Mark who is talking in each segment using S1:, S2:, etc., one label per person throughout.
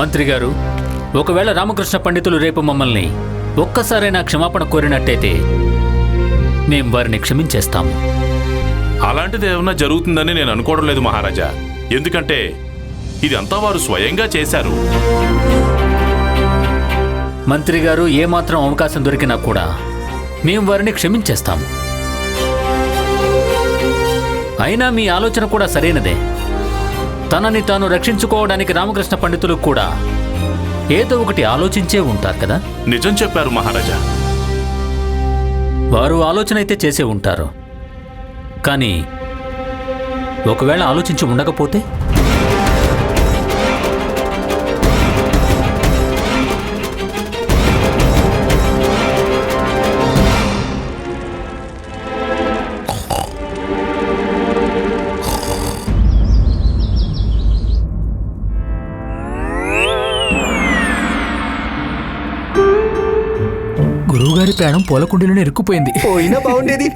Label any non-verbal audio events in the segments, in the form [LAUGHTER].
S1: మంత్రి గారు ఒకవేళ రామకృష్ణ పండితులు రేపు మమ్మల్ని ఒక్కసారైనా క్షమాపణ కోరినట్టయితే మేం వారిని క్షమించేస్తాము.
S2: అలాంటిది ఏమన్నా జరుగుతుందని నేను అనుకోవడం లేదు మహారాజా. ఎందుకంటే ఇదంతా వారు స్వయంగా చేశారు.
S1: మంత్రి గారు ఏమాత్రం అవకాశం దొరికినా కూడా మేం వారిని క్షమించేస్తాము. అయినా మీ ఆలోచన కూడా సరైనదే. తనని తాను రక్షించుకోవడానికి రామకృష్ణ పండితులు కూడా ఏదో ఒకటి ఆలోచించే ఉంటారు కదా?
S2: నిజం చెప్పారు మహారాజా.
S1: వారు ఆలోచన అయితే చేసే ఉంటారు. కానీ ఒకవేళ ఆలోచించి ఉండకపోతే?
S3: గురువుగారి ప్రాణం పూలకుండీలోనే ఇరుక్కుపోయింది.
S4: పోయినా బాగుండేది.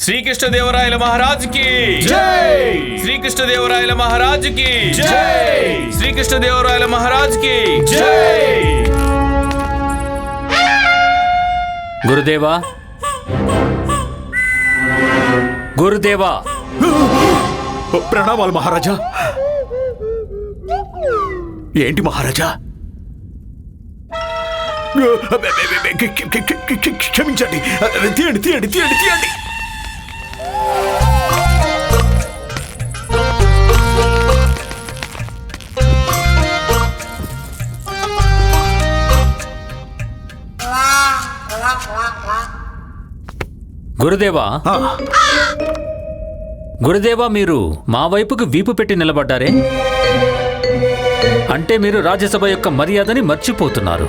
S5: శ్రీకృష్ణదేవరాయల మహారాజుకి. శ్రీకృష్ణదేవరాయల మహారాజుకి. శ్రీకృష్ణదేవరాయల మహారాజుకి.
S1: గురుదేవా! గురుదేవా!
S4: ప్రణామాలు మహారాజా. ఏంటి మహారాజా? క్షమించండి. తీయండి తీయండి తీయండి తీయండి.
S1: గురుదేవా గురుదేవా మీరు మా వైపుకు వీపు పెట్టి నిలబడ్డారే? అంటే మీరు రాజ్యసభ యొక్క మర్యాదని మర్చిపోతున్నారు.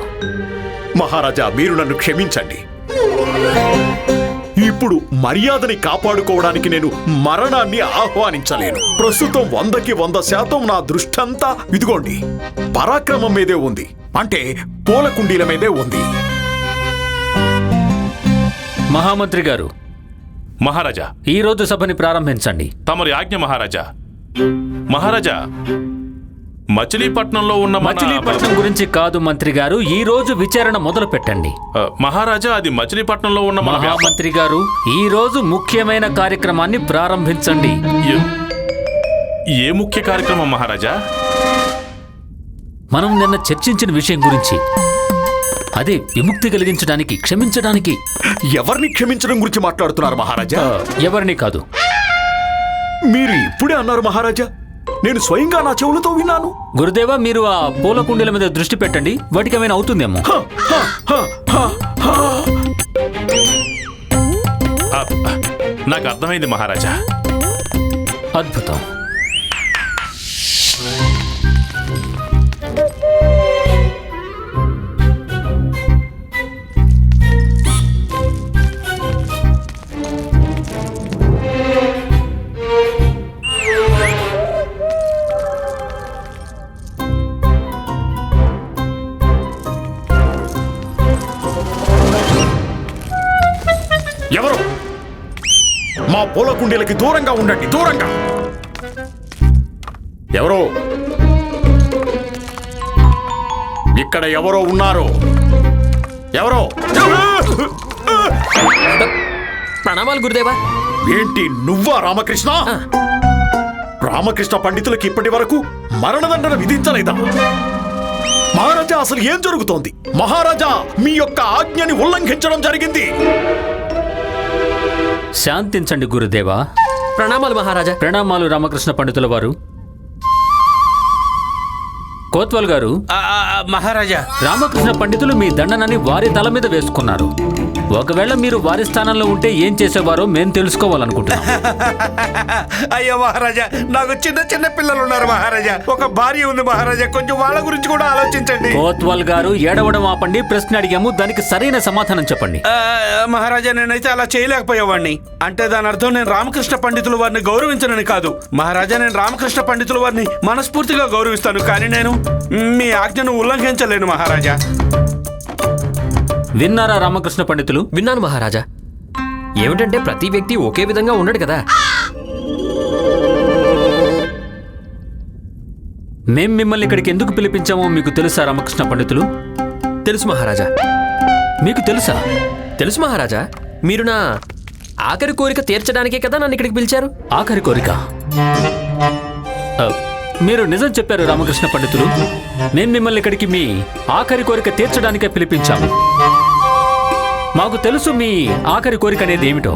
S4: మహారాజా మీరు నన్ను క్షమించండి. ఇప్పుడు మర్యాదని కాపాడుకోవడానికి నేను మరణాన్ని ఆహ్వానించలేను. ప్రస్తుతం వందకి వంద శాతం నా దృష్టంతా ఇదిగోండి పరాక్రమం మీదే ఉంది. అంటే పూల కుండీల మీదే ఉంది.
S1: మహామంత్రి గారు
S2: మహారాజా.
S1: ఈ రోజు సభని ప్రారంభించండి.
S2: తమరి ఆజ్ఞ మహారాజా. మహారాజా మచిలీపట్నంలో ఉన్న మన-
S1: మచిలీపట్నం గురించి కాదు మంత్రి గారు. ఈ రోజు విచారణ మొదలు పెట్టండి
S2: ఆ, మహారాజా అది మచిలీపట్నంలో ఉన్న మన వ్యాప-
S1: మహామంత్రి గారు ఈ రోజు ముఖ్యమైన కార్యక్రమాన్ని ప్రారంభించండి.
S2: ఏ- ఏ ముఖ్య కార్యక్రమం మహారాజా?
S1: మనం నిన్న చర్చించిన విషయం గురించి. అదే విముక్తి కలిగించడానికి క్షమించడానికి.
S4: ఎవరిని క్షమించడం గురించి మాట్లాడుతున్నారు మహారాజా?
S1: ఎవరిని కాదు.
S4: మీరు ఇప్పుడే అన్నారు మహారాజా. నేను స్వయంగా నా చెవులతో విన్నాను.
S1: గురుదేవా మీరు ఆ పూల కుండీల మీద దృష్టి పెట్టండి. వాటికి ఏమైనా అవుతుందేమో.
S4: హ, హ, హ, హ, హ.
S2: ఆ, నాకు అర్థమైంది మహారాజా.
S1: అద్భుతం.
S4: పూల కుండీలకి దూరంగా ఉండండి దూరంగా. ఎవరు? ఇక్కడ ఎవరో ఉన్నారు? ఎవరో?
S3: ప్రణామాలు గురుదేవా.
S4: ఏంటి నువ్వా రామకృష్ణ? రామకృష్ణ పండితులకి ఇప్పటి వరకు మరణదండన విధించలేదా? మహారాజా అసలు ఏం జరుగుతోంది? మహారాజా మీ యొక్క ఆజ్ఞని ఉల్లంఘించడం జరిగింది.
S1: శాంతించండి గురుదేవా.
S3: ప్రణామాలు మహారాజా.
S1: ప్రణామాలు రామకృష్ణ పండితుల వారు. కోత్వాల్ గారు.
S5: మహారాజా.
S1: రామకృష్ణ పండితులు మీ దండనని వారి తల మీద వేసుకున్నారు. ఒకవేళ మీరు వారి స్థానంలో ఉంటే ఏం చేసేవారో మేం తెలుసుకోవాలనుకుంటున్నాం. [LAUGHS]
S6: అయ్యో మహారాజా నాకు చిన్న చిన్న పిల్లలు ఉన్నారు మహారాజా. ఒక భార్య ఉంది మహారాజా కొంచెం వాళ్ళ గురించి కూడా ఆలోచించండి.
S1: కోత్వాల్ గారు ఏడవడం ఆపండి ప్రశ్న అడిగాము దానికి సరైన సమాధానం చెప్పండి.
S6: ఆ, మహారాజా నేనైతే అలా చేయలేకపోయేవాడిని అంటే దాని అర్థం నేను రామకృష్ణ పండితుల వారిని గౌరవించనని కాదు. మహారాజా నేను రామకృష్ణ పండితుల వారిని మనస్ఫూర్తిగా గౌరవిస్తాను కానీ నేను మీ ఆజ్ఞను ఉల్లంఘించలేను మహారాజా.
S1: విన్నారా రామకృష్ణ పండితులు?
S3: విన్నాను మహారాజా. ఏమిటంటే ప్రతి వ్యక్తి ఒకే విధంగా ఉండడు కదా.
S1: మేం మిమ్మల్ని ఇక్కడికి ఎందుకు పిలిపించామో మీకు తెలుసా రామకృష్ణ పండితులు?
S3: తెలుసు మహారాజా.
S1: మీకు తెలుసా?
S3: తెలుసు మహారాజా మీరు నా ఆఖరి కోరిక తీర్చడానికే కదా నన్ను ఇక్కడికి పిలిచారు?
S1: ఆఖరి కోరిక? మీరు నిజం చెప్పారు రామకృష్ణ పండితులు. మేం మిమ్మల్ని ఇక్కడికి మీ ఆఖరి కోరిక తీర్చడానికే పిలిపించాము. మాకు తెలుసు మీ ఆఖరి కోరిక అనేది ఏమిటో.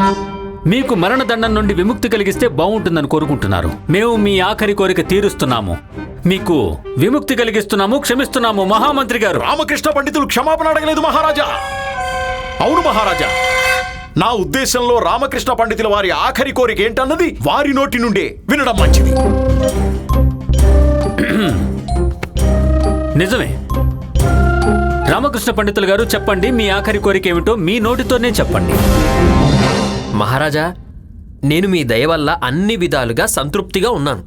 S1: మీకు మరణదండం నుండి విముక్తి కలిగిస్తే బాగుంటుందని కోరుకుంటున్నారు. మేము మీ ఆఖరి కోరిక తీరుస్తున్నాము. మీకు విముక్తి కలిగిస్తున్నాము క్షమిస్తున్నాము మహామంత్రి గారు.
S4: రామకృష్ణ పండితులు క్షమాపణ అడగలేదు మహారాజా. అవును మహారాజా. నా ఉద్దేశంలో రామకృష్ణ పండితుల వారి ఆఖరి కోరిక ఏంటన్నది వారి నోటి నుండే వినడం మంచిది.
S1: నిజమే. రామకృష్ణ పండితులు గారు చెప్పండి మీ ఆఖరి కోరిక ఏమిటో మీ నోటితోనే చెప్పండి.
S3: మహారాజా నేను మీ దయ వల్ల అన్ని విధాలుగా సంతృప్తిగా ఉన్నాను.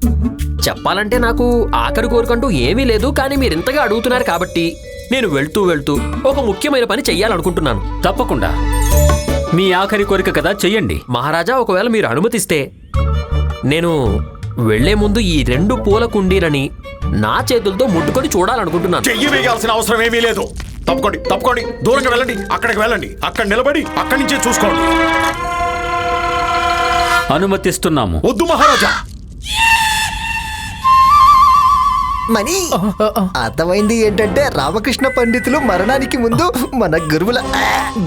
S3: చెప్పాలంటే నాకు ఆఖరి కోరికంటూ ఏమీ లేదు కానీ మీరు ఇంతగా అడుగుతున్నారు కాబట్టి నేను వెళ్తూ వెళ్తూ ఒక ముఖ్యమైన పని చెయ్యాలనుకుంటున్నాను.
S1: తప్పకుండా. మీ ఆఖరి కోరిక కదా చెయ్యండి.
S3: మహారాజా ఒకవేళ మీరు అనుమతిస్తే నేను వెళ్ళే ముందు ఈ రెండు పూల కుండీలని నా చేతులతో ముట్టుకొని చూడాలనుకుంటున్నాను.
S4: చెయ్యి వేయాల్సిన అవసరం ఏమీ లేదు. తప్పుకోండి తప్పుకోండి. దూరంగా వెళ్ళండి అక్కడికి వెళ్ళండి. అక్కడ నిలబడి అక్కడి నుంచే చూసుకోండి.
S1: అనుమతిస్తున్నాము.
S4: వద్దు మహారాజా.
S7: మనీ అర్థమైంది ఏంటంటే రామకృష్ణ పండితులు మరణానికి ముందు మన గురువుల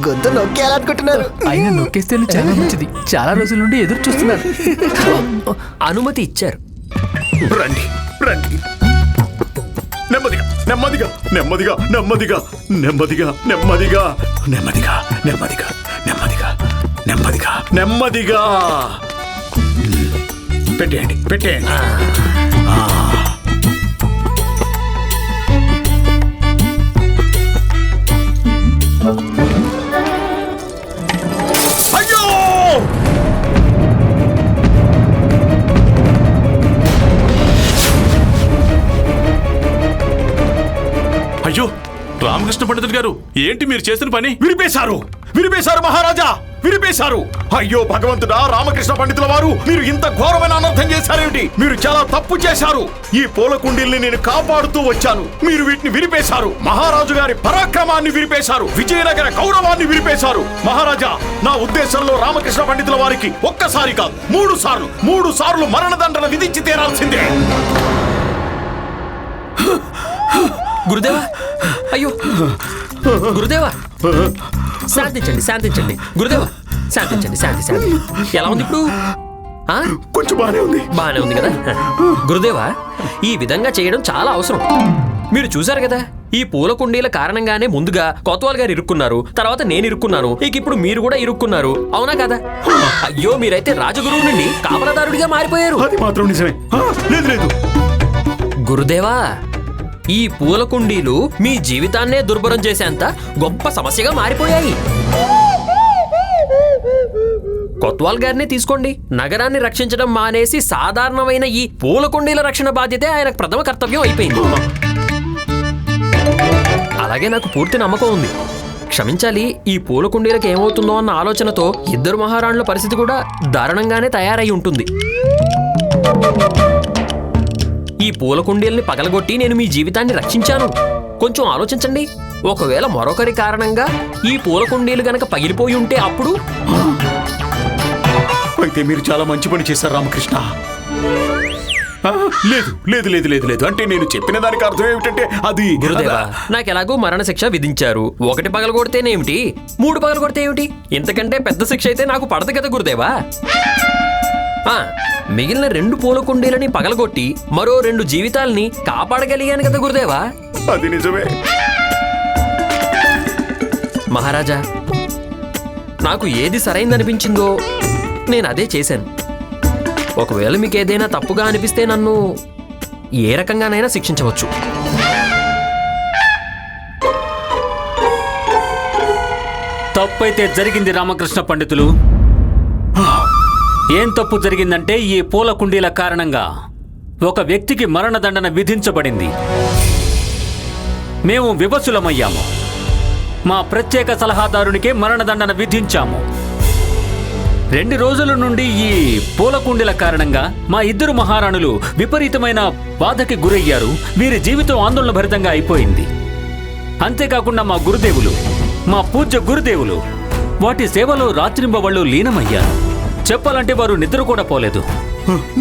S7: గొంతు నొక్కేయాలనుకుంటున్నారు.
S8: ఆయన నొక్కేస్తేనే చాలా మంచిది. చాలా రోజుల నుండి ఎదురు చూస్తున్నారు. [LAUGHS]
S3: అనుమతి ఇచ్చారు.
S4: రండి రండి. నెమ్మదిగా నెమ్మదిగా నెమ్మదిగా నెమ్మదిగా నెమ్మదిగా నెమ్మదిగా నెమ్మదిగా నెమ్మదిగా నెమ్మదిగా నెమ్మదిగా నెమ్మదిగా పెట్టేయండి పెట్టేయండి
S2: రామకృష్ణ పండితులు గారు ఏంటి మీరు చేసిన పని?
S4: విరిపేశారు. విరిపేశారు మహారాజా. విరిపేశారు. అయ్యో భగవంతుడా రామకృష్ణ పండితుల వారు మీరు ఇంత ఘోరమైన అనర్థం చేశారేమిటి? మీరు చాలా తప్పు చేశారు. ఈ పూల కుండీల్ని నేను కాపాడుతూ వచ్చాను. మీరు వీటిని విరిపేశారు. మహారాజు గారి పరాక్రమాన్ని విరిపేశారు. విజయనగర గౌరవాన్ని విరిపేశారు. మహారాజా నా ఉద్దేశంలో రామకృష్ణ పండితుల వారికి ఒక్కసారి కాదు మూడు సార్లు మూడు సార్లు మరణదండన విధించి తీరాల్సిందే.
S3: గురుదేవా? అయ్యో. గురుదేవా? శాంతించండి శాంతించండి. గురుదేవా? శాంతించండి శాంతి శాంతి ఎలా ఉంది ఇప్పుడు?
S4: కొంచెం బానే ఉంది.
S3: బానే ఉంది కదా? గురుదేవా ఈ విధంగా చేయడం చాలా అవసరం. మీరు చూశారు కదా ఈ పూల కుండీల కారణంగానే ముందుగా కొత్వాల్ గారు ఇరుక్కున్నారు తర్వాత నేను ఇరుక్కున్నాను ఇక ఇప్పుడు మీరు కూడా ఇరుక్కున్నారు. అవునా కదా? అయ్యో మీరైతే రాజగురువు నుండి కాపలదారుడిగా మారిపోయారు.
S4: అది మాత్రం నిజమే. లేదు లేదు.
S3: గురుదేవా ఈ పూల కుండీలు మీ జీవితాన్నే దుర్భరం చేసేంత గొప్ప సమస్యగా మారిపోయాయి. కొత్వాల్ గారిని తీసుకోండి. నగరాన్ని రక్షించడం మానేసి సాధారణమైన ఈ పూల కుండీల రక్షణ బాధ్యతే ఆయనకు ప్రథమ కర్తవ్యం అయిపోయింది. అలాగే నాకు పూర్తి నమ్మకం ఉంది. క్షమించాలి ఈ పూల కుండీలకు ఏమవుతుందో అన్న ఆలోచనతో ఇద్దరు మహారాణుల పరిస్థితి కూడా దారుణంగానే తయారై ఉంటుంది. ఈ పూల కుండీల్ని పగలగొట్టి నేను మీ జీవితాన్ని రక్షించాను. కొంచెం ఆలోచించండి. ఒకవేళ మరొకరి కారణంగా ఈ పూల కుండీలు గనక పగిలిపోయి ఉంటే అప్పుడు?
S4: అయితే మీరు చాలా మంచి పని చేశారు రామకృష్ణ. ఆ, లేదు లేదు లేదు లేదు లేదు. అంటే నేను చెప్పిన దానికి అర్థం ఏమిటంటే అది
S3: గురుదేవా నాకు ఎలాగో మరణ శిక్ష విధించారు. ఒకటి పగలగొడితేనేమిటి? మూడు పగలగొడితే ఏమిటి? ఇంతకంటే పెద్ద శిక్ష అయితే నాకు పడదు కదా గురుదేవా? మిగిలిన రెండు పూల కుండీలని పగలగొట్టి మరో రెండు జీవితాల్ని కాపాడగలిగాను కదా గురుదేవా?
S4: అది నిజమే.
S3: మహారాజా నాకు ఏది సరైందనిపించిందో నేను అదే చేశాను. ఒకవేళ మీకు ఏదైనా తప్పుగా అనిపిస్తే నన్ను ఏ రకంగానైనా శిక్షించవచ్చు.
S1: తప్పైతే జరిగింది రామకృష్ణ పండితులు. ఏం తప్పు జరిగిందంటే ఈ పూల కుండీల కారణంగా ఒక వ్యక్తికి మరణదండన విధించబడింది. మేము వివసులమయ్యాము. మా ప్రత్యేక సలహాదారునికే మరణదండన విధించాము. రెండు రోజుల నుండి ఈ పూల కుండీల కారణంగా మా ఇద్దరు మహారాణులు విపరీతమైన బాధకి గురయ్యారు. వీరి జీవితం ఆందోళన భరితంగా అయిపోయింది. అంతేకాకుండా మా గురుదేవులు మా పూజ్య గురుదేవులు వాటి సేవలో రాత్రింబవళ్ళు లీనమయ్యారు. చెప్పాలంటే వారు నిద్ర కూడా పోలేదు.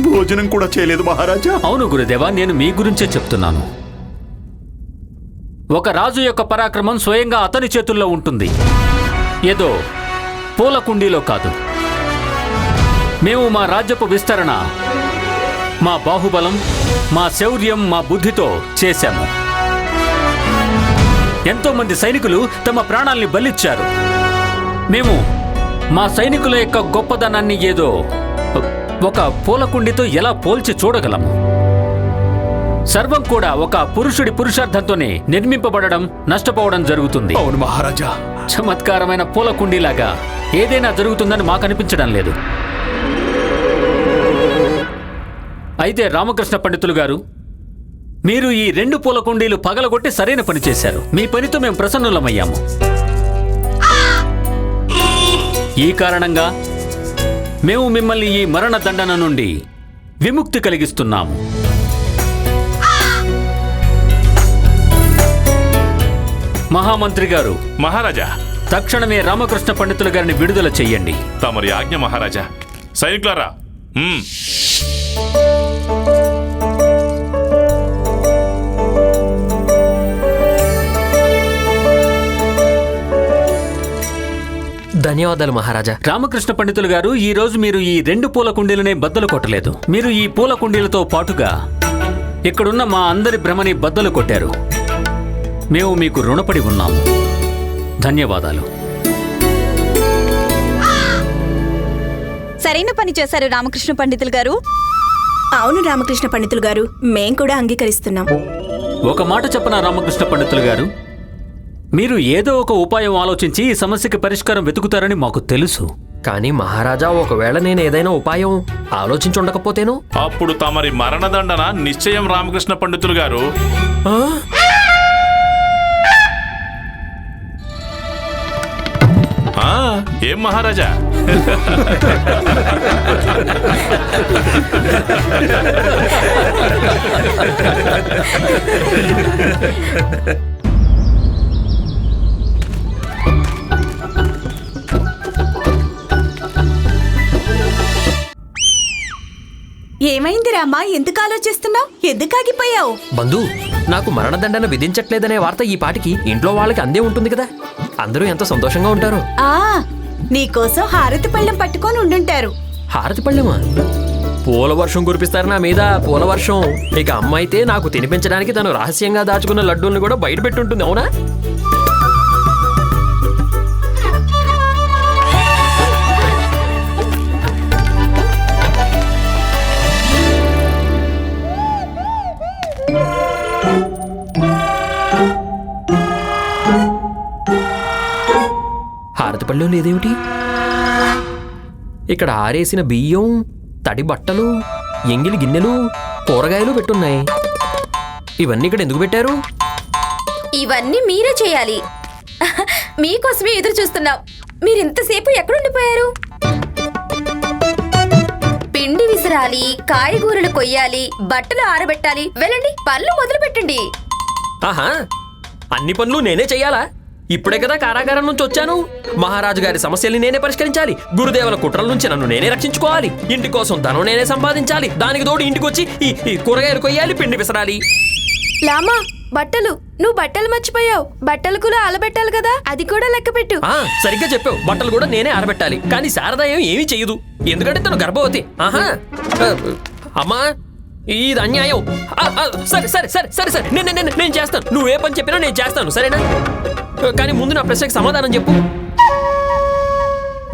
S4: భోజనం కూడా చేయలేదు మహారాజా.
S1: అవును గురుదేవా నేను మీ గురించే చెప్తున్నాను. ఒక రాజు యొక్క పరాక్రమం స్వయంగా అతని చేతుల్లో ఉంటుంది. ఏదో పూల కుండీలో కాదు. మేము మా రాజ్యపు విస్తరణ మా బాహుబలం మా శౌర్యం మా బుద్ధితో చేశాము. ఎంతో మంది సైనికులు తమ ప్రాణాల్ని బలిచ్చారు. మేము మా సైనికుల యొక్క గొప్పదనాన్ని ఏదో ఒక పూల కుండీతో ఎలా పోల్చి చూడగలము? సర్వం కూడా ఒక పురుషుడి పురుషార్థంతోనే నిర్మింపబడడం నష్టపోవడం జరుగుతుంది.
S4: అవును మహారాజా.
S1: చమత్కారమైన పూల కుండీలాగా ఏదైనా జరుగుతుందని మాకు అనిపించడం లేదు. అయితే రామకృష్ణ పండితులు గారు మీరు ఈ రెండు పూల కుండీలు పగలగొట్టి సరైన పని చేశారు. మీ పనితో మేము ప్రసన్నులమయ్యాము. ఈ కారణంగా మేము మిమ్మల్ని ఈ మరణ దండన నుండి విముక్తి కలిగిస్తున్నాము. మహామంత్రి గారు
S2: మహారాజా.
S1: తక్షణమే రామకృష్ణ పండితులు గారిని విడుదల చెయ్యండి.
S2: తమరి ఆజ్ఞ మహారాజా. సైనికులారా
S3: ధన్యవాదాలు మహారాజా.
S1: రామకృష్ణ పండితులు గారు ఈ రోజు మీరు ఈ రెండు పూల కుండీలనే బద్దలు కొట్టలేదు. మీరు ఈ పూల కుండీలతో పాటుగా ఇక్కడున్న మా అందరి భ్రమని బద్దలు కొట్టారు. మేము మీకు రుణపడి ఉన్నాము. ధన్యవాదాలు.
S9: సరైన పని చేశారు రామకృష్ణ పండితులు గారు.
S10: అవును రామకృష్ణ పండితులు గారు మేం కూడా అంగీకరిస్తున్నాం.
S1: ఒక మాట చెప్పన రామకృష్ణ పండితులు గారు? మీరు ఏదో ఒక ఉపాయం ఆలోచించి ఈ సమస్యకి పరిష్కారం వెతుకుతారని మాకు తెలుసు.
S3: కానీ మహారాజా ఒకవేళ నేను ఏదైనా ఉపాయం ఆలోచించి ఉండకపోతేను
S2: అప్పుడు తమరి మరణదండన నిశ్చయం రామకృష్ణ పండితులు గారు. ఆ, ఏం మహారాజా? [LAUGHS]
S10: ఏమైంది రామా ఎందుకు ఆలోచిస్తున్నావు? ఎందుకు ఆగిపోయావు?
S3: బంధు నాకు మరణదండన విధించట్లేదనే వార్త ఈ పాటికి ఇంట్లో వాళ్ళకి అందే ఉంటుంది కదా. అందరూ ఎంత సంతోషంగా ఉంటారు.
S10: ఆ నీకోసం హారతి పళ్ళెం పట్టుకొని ఉండుంటారు.
S3: హారతి పళ్ళెమా? పూల వర్షం కురిపిస్తారు నా మీద పూల వర్షం. ఇక అమ్మ అయితే నాకు తినిపించడానికి తను రహస్యంగా దాచుకున్న లడ్డూల్ని కూడా బయట పెట్టుంటుంది అవునా? పళ్ళెం లేదేమిటి? ఇక్కడ ఆరేసిన బియ్యం తడి బట్టలు ఎంగిలి గిన్నెలు కూరగాయలు పెట్టున్నాయి. ఇవన్నీ ఇక్కడ ఎందుకు పెట్టారు?
S9: ఇవన్నీ మీరే చేయాలి. మీకోసమే ఎదురు చూస్తున్నాం. మీరు ఇంతసేపు ఎక్కడుండిపోయారు పిండి విసరాలి కాయగూరలు కొయ్యాలి బట్టలు ఆరబెట్టాలి. వెళ్ళండి పనులు మొదలు పెట్టండి
S3: ఆహా అన్ని పనులు నేనే చెయ్యాలా ఇప్పుడే కదా కారాగారం నుంచి వచ్చాను. మహారాజు గారి సమస్యల్ని నేనే పరిష్కరించాలి. గురుదేవుల కుట్రల నుంచి నన్ను నేనే రక్షించుకోవాలి. ఇంటి కోసం ధనం నేనే సంపాదించాలి. దానికి తోడు ఇంటికి వచ్చి ఈ కూరగాయలు కొయ్యాలి పిండి విసరాలి.
S9: లామా బట్టలు. నువ్వు బట్టలు మర్చిపోయావు. బట్టలు కూడా ఆలబెట్టాలి కదా? అది కూడా లెక్క పెట్టు.
S3: సరిగ్గా చెప్పావు. బట్టలు కూడా నేనే ఆరబెట్టాలి. కానీ శారద ఏం ఏమీ చెయ్యదు. ఎందుకంటే తను గర్భవతి. ఆహా. అమ్మా ఇది అన్యాయం. సరే సరే సరే సరే సరే. నేను నేను నేను చేస్తాను. నువ్వు ఏ పని చెప్పినా నేను చేస్తాను సరేనా? కానీ ముందు నా ప్రశ్నకి సమాధానం చెప్పు.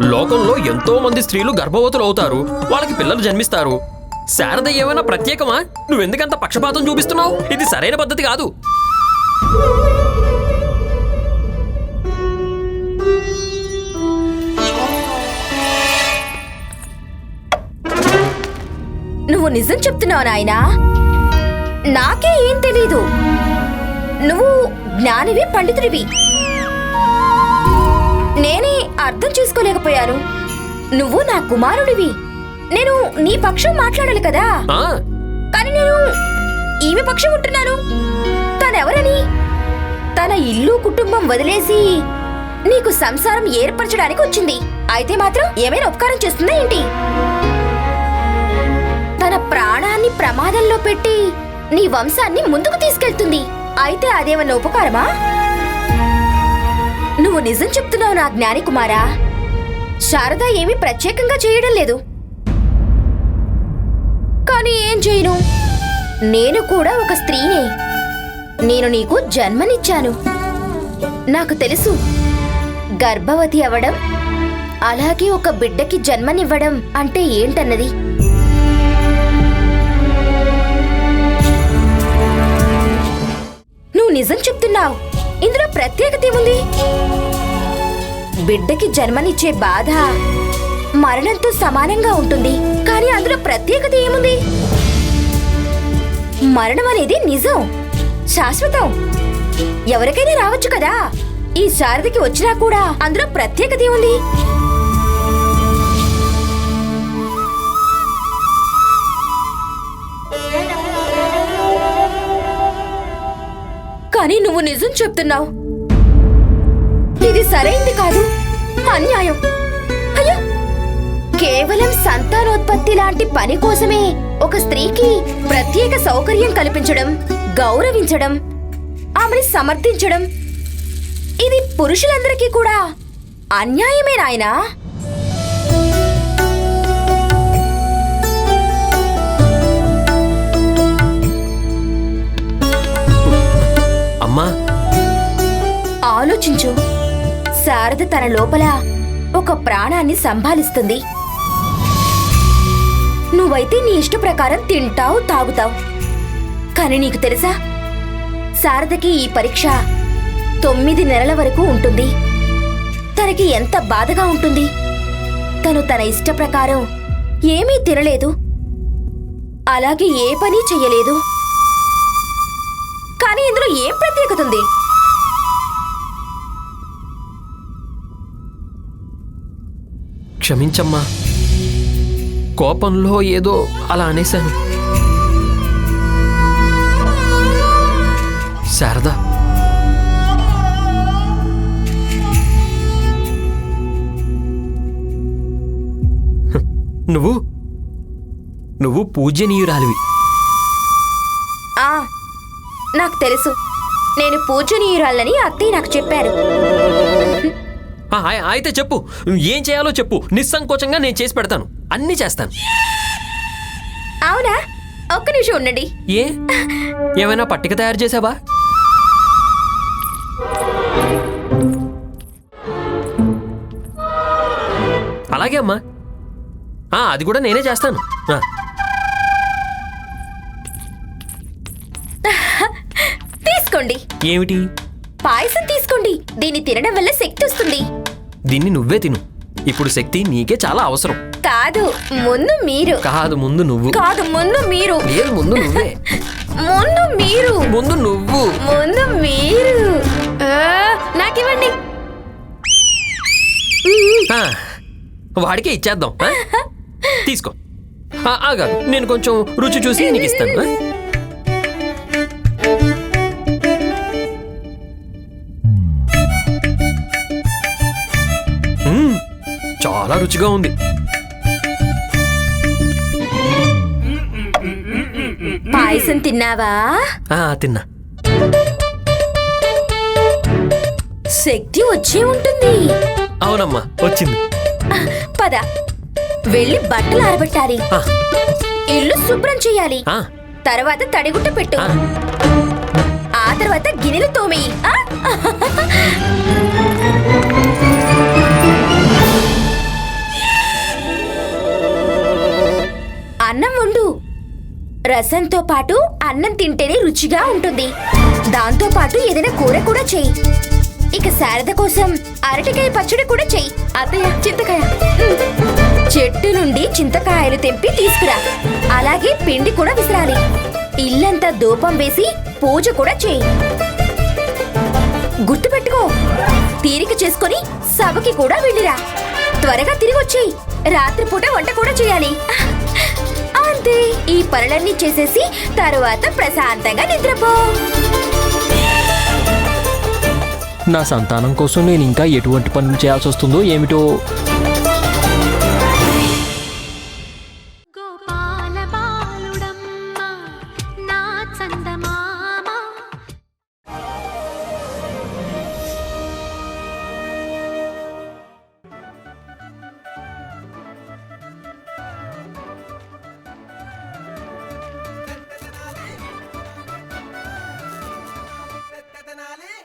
S3: లోకంలో ఎంతో మంది స్త్రీలు గర్భవతులు అవుతారు. వాళ్ళకి పిల్లలు జన్మిస్తారు. శారద ఏమైనా ప్రత్యేకమా? నువ్వెందుకంత పక్షపాతం చూపిస్తున్నావు? ఇది సరైన పద్ధతి కాదు.
S9: నువ్వు నిజం చెప్తున్నావు నాయనా? నాకే ఏం తెలీదు. నువ్వు జ్ఞానివి పండితుడివి. నేనే అర్థం చేసుకోలేకపోయాను.
S11: నువ్వు నా కుమారుడివి. నేను నీ పక్షం మాట్లాడాలి కదా? కానీ నేను ఈమె పక్షం ఉంటున్నాను. తనెవరని? తన ఇల్లు కుటుంబం వదిలేసి నీకు సంసారం ఏర్పరచడానికి వచ్చింది. అయితే మాత్రం ఏమైనా ఉపకారం చేస్తుందా ఏంటి? తన ప్రాణాన్ని ప్రమాదంలో పెట్టి నీ వంశాన్ని ముందుకు తీసుకెళ్తుంది. అయితే అదేమన్నా ఉపకారమా? నువ్వు నిజం చెప్తున్నావు నా జ్ఞాని కుమారా శారద ఏమీ ప్రత్యేకంగా చేయడం లేదు. కానీ ఏం చేయను? నేను కూడా ఒక స్త్రీనే. నేను నీకు జన్మనిచ్చాను. నాకు తెలుసు గర్భవతి అవడం అలాగే ఒక బిడ్డకి జన్మనివ్వడం అంటే ఏంటన్నది? నిజం చెప్తున్నావు. ఇందులో ప్రత్యేకత ఏముంది? బిడ్డకి జన్మనిచ్చే బాధ మరణంతో సమానంగా ఉంటుంది. కానీ అందులో ప్రత్యేకత ఏముంది? మరణం అనేది నిజం శాశ్వతం. ఎవరికైనా రావచ్చు కదా? ఈ శారదకి వచ్చినా కూడా అందులో ప్రత్యేకత ఏముంది? కానీ నువ్వు నిజం చెప్తున్నావు. ఇది సరైంది కాదు. అన్యాయం. అయ్యో! కేవలం సంతానోత్పత్తి లాంటి పని కోసమే ఒక స్త్రీకి ప్రత్యేక సౌకర్యం కల్పించడం గౌరవించడం ఆమెని సమర్థించడం. ఇది పురుషులందరికీ కూడా అన్యాయమే నాయనా. శారద తన లోపల ఒక ప్రాణాన్ని సంభాలిస్తుంది. నువ్వైతే నీ ఇష్ట ప్రకారం తింటావు తాగుతావు. కానీ నీకు తెలుసా? శారదకి ఈ పరీక్ష తొమ్మిది నెలల వరకు ఉంటుంది. తనకి ఎంత బాధగా ఉంటుంది. తను తన ఇష్ట ప్రకారం ఏమీ తినలేదు. అలాగే ఏ పని చెయ్యలేదు. కానీ ఇందులో ఏం ప్రత్యేకత ఉంది?
S3: క్షమించమ్మా. కోపంలో ఏదో అలా అనేశాను. శారదా. నువ్వు? నువ్వు పూజనీయురాలివి.
S11: ఆ నాకు తెలుసు. నేను పూజనీయురాలని అత్తయ్య నాకు చెప్పారు.
S3: అయితే చెప్పు. ఏం చేయాలో చెప్పు. నిస్సంకోచంగా నేను చేసి పెడతాను. అన్నీ చేస్తాను.
S11: అవునా? ఒక్క నిమిషం ఉండండి.
S3: ఏ? ఏమైనా పట్టిక తయారు చేసావా? అలాగే అమ్మా. అది కూడా నేనే చేస్తాను.
S11: తీసుకోండి.
S3: ఏమిటి?
S11: పాయసం తీసుకోండి దీన్ని తినడం వల్ల శక్తి వస్తుంది.
S3: దీన్ని నువ్వే తిను. ఇప్పుడు శక్తి నీకే చాలా అవసరం.
S11: కాదు ముందు మీరు.
S3: కాదు ముందు నువ్వు.
S11: కాదు ముందు మీరు.
S3: లేదు ముందు నువ్వే.
S11: ముందు మీరు.
S3: ముందు నువ్వు.
S11: ముందు మీరు. నాకివ్వండి.
S3: వాడికే ఇచ్చేద్దాం? [LAUGHS] తీసుకో. ఆ, ఆగాగు నేను కొంచెం రుచి చూసి నీకు ఇస్తాను. రుచిగా ఉంది.
S11: పాయసం తిన్నావా?
S3: ఆ, తిన్నా.
S11: శక్తి వచ్చే ఉంటుంది.
S3: అవునమ్మా వచ్చింది.
S11: పద. వెళ్ళి బట్టలు ఆరబెట్టాలి.
S3: ఆ,
S11: ఇల్లు శుభ్రం చేయాలి.
S3: ఆ,
S11: తర్వాత తడిగుట్ట పెట్టు.
S3: ఆ.
S11: ఆ తర్వాత గిన్నెలు తోమి రసంతో పాటు అన్నం తింటేనే రుచిగా ఉంటుంది. దాంతో పాటు ఏదైనా కూర కూడా చెయ్యి ఇక శారద కోసం అరటికాయ పచ్చడి కూడా చెయ్యి అత్తయ్య చింతకాయ. చెట్టు నుండి చింతకాయలు తెంపి తీసుకురా. అలాగే పిండి కూడా విసిరాలి. ఇల్లంతా ధూపం వేసి పూజ కూడా చేయి. గుర్తుపెట్టుకో. తీరిక చేసుకొని సభకి కూడా వెళ్ళిరా. త్వరగా తిరిగి వచ్చేయి రాత్రిపూట వంట కూడా చేయాలి. అంతే ఈ పనులన్నీ చేసేసి తరువాత ప్రశాంతంగా నిద్రపో.
S3: నా సంతానం కోసం నేను ఇంకా ఎటువంటి పనులు చేయాల్సి వస్తుందో ఏమిటో